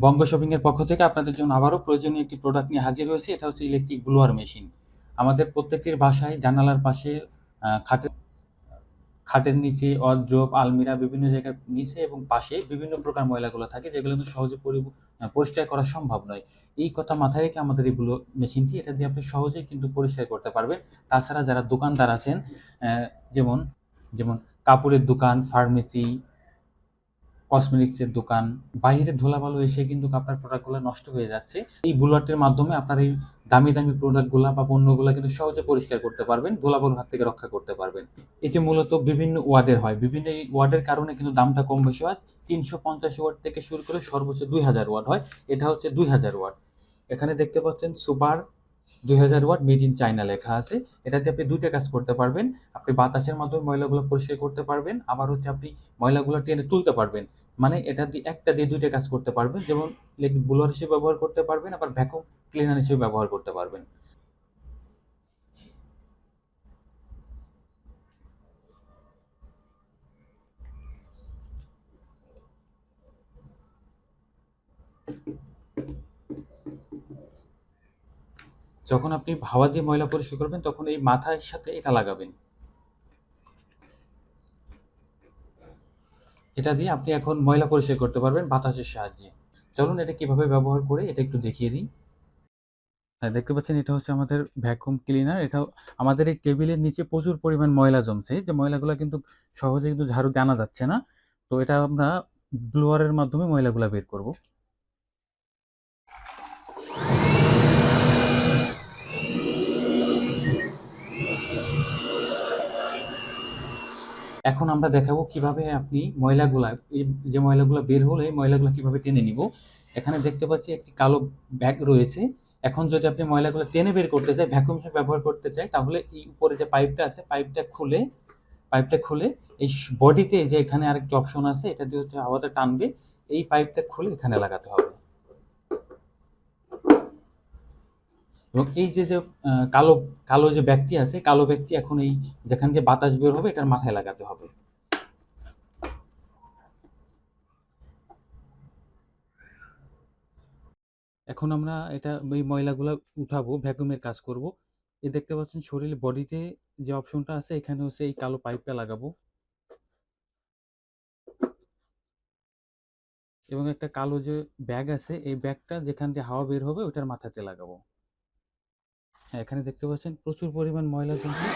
বঙ্গ shopping এর পক্ষ থেকে আপনাদের জন্য আবারও প্রয়োজনীয় একটি প্রোডাক্ট নিয়ে হাজির হয়েছি। এটা হচ্ছে ইলেকট্রিক ব্লোয়ার মেশিন আমাদের প্রত্যেকটির বাসায় জানালার পাশে খাটের খাটের নিচে অড্রপ আলমিরা বিভিন্ন জায়গার নিচে এবং পাশে বিভিন্ন প্রকার ময়লাগুলো থাকে, যেগুলো কিন্তু সহজে পরি- পরিষ্কার করা সম্ভব নয়। এই কথা মাথায় রেখে আমাদের এই মেশিনটি এটা দিয়ে আপনি সহজেই কিন্তু পরিষ্কার করতে পারবেন। তাছাড়া যারা দোকানদার আছেন যেমন যেমন কাপড়ের দোকান ফার্মেসি কসমেটিক্সের দোকান। বাইরে ধুলাবালু এসে কিন্তু আপনার প্রোডাক্টগুলো নষ্ট হয়ে যাচ্ছে। এই বুলাটের মাধ্যমে আপনার এই দামি দামি প্রোডাক্টগুলো বা পণ্যগুলো কিন্তু সহজে পরিষ্কার করতে পারবেন, ধুলাবালুর হাত থেকে রক্ষা করতে পারবেন। এটি মূলত বিভিন্ন ওয়ার্ডের হয়। বিভিন্ন এই ওয়ার্ডের কারণে কিন্তু দামটা কম বেশি হয়। তিনশো পঞ্চাশ ওয়ার্ড থেকে শুরু করে সর্বোচ্চ দুই হাজার ওয়ার্ড হয়। এটা হচ্ছে দুই হাজার ওয়ার্ড। এখানে দেখতে পাচ্ছেন সুপার দুই হাজার ওয়াট মেড ইন চায়না লেখা আছে। এটাতে আপনি দুইটা কাজ করতে পারবেন। আপনি বাতাসের মাধ্যমে ময়লাগুলো পরিষ্কার করতে পারবেন। আবার হচ্ছে আপনি ময়লাগুলো টেনে তুলতে পারবেন। মানে এটা দিয়ে একটা দিয়ে দুইটা কাজ করতে পারবেন। যেমন ব্লোয়ার হিসেবে ব্যবহার করতে পারবেন, আবার ভ্যাকুম ক্লিনার হিসেবে ব্যবহার করতে পারবেন। যখন আপনি হাওয়া দিয়ে ময়লা পরিষ্কার করবেন, তখন এই মাথার সাথে এটা লাগাবেন। এটা দিয়ে আপনি এখন ময়লা পরিষ্কার করতে পারবেন বাতাসের সাহায্যে। চলুন এটা কীভাবে ব্যবহার করে এটা একটু দেখিয়ে দিই। হ্যাঁ দেখতে পাচ্ছেন এটা হচ্ছে আমাদের ভ্যাকুম ক্লিনার এটা আমাদের এই টেবিলের নিচে প্রচুর পরিমাণ ময়লা জমছে। যে ময়লাগুলো কিন্তু সহজে কিন্তু ঝাড়ু আনা যাচ্ছে না। তো এটা আমরা ব্লোয়ারের মাধ্যমে ময়লাগুলো বের করব। এখন আমরা দেখাবো কীভাবে আপনি ময়লাগুলা, এই যে ময়লাগুলো বের হলে, এই ময়লাগুলো কীভাবে টেনে নিব। এখানে দেখতে পাচ্ছি একটি কালো ব্যাগ রয়েছে। এখন যদি আপনি ময়লাগুলো টেনে বের করতে চাই ভ্যাকুয়াম হিসেবে ব্যবহার করতে চাই তাহলে এই উপরে যে পাইপটা আছে পাইপটা খুলে পাইপটা খুলে, এই বডিতে যে এখানে আরেকটি অপশন আছে, এটা দিয়ে হচ্ছে হাওয়াতে টানবে, এই পাইপটা খুলে এখানে লাগাতে হবে। এবং এই যে যে কালো কালো যে ব্যাগটি আছে, কালো ব্যাগটি এখন এই যেখান দিয়ে বাতাস বের হবে, এটার মাথায় লাগাতে হবে। এখন আমরা এটা, এই ময়লাগুলো উঠাবো, ভ্যাকুমের কাজ করব। এই দেখতে পাচ্ছেন শরীরের বডিতে যে অপশনটা আছে, এখানে হচ্ছে এই কালো পাইপটা লাগাবো। এবং একটা কালো যে ব্যাগ আছে, এই ব্যাগটা যেখান দিয়ে হাওয়া বের হবে ওটার মাথাতে লাগাবো। হ্যাঁ, এখানে দেখতে পাচ্ছেন প্রচুর পরিমাণ ময়লা জমছে।